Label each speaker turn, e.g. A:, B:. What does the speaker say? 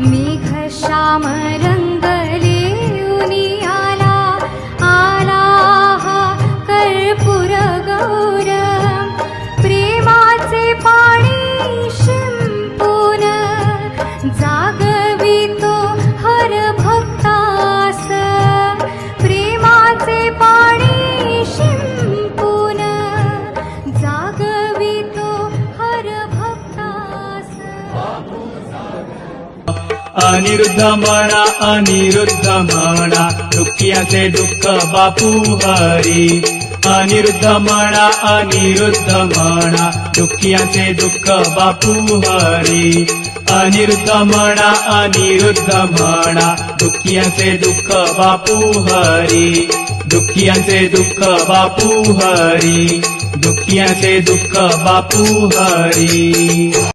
A: मेखशामः अनिरुद्ध म्हणा अनिरुद्ध म्हणा दुःखियाचे दुःख बापू हरी. अनिरुद्ध म्हणा अनिरुद्ध म्हणा दुःखियाचे दुःख बापू हरी. अनिरुद्ध म्हणा अनिरुद्ध म्हणा दुःखियाचे दुःख बापू हरी. दुःखियांचे दुःख बापू हरी. दुःखियांचे दुःख बापू हरी.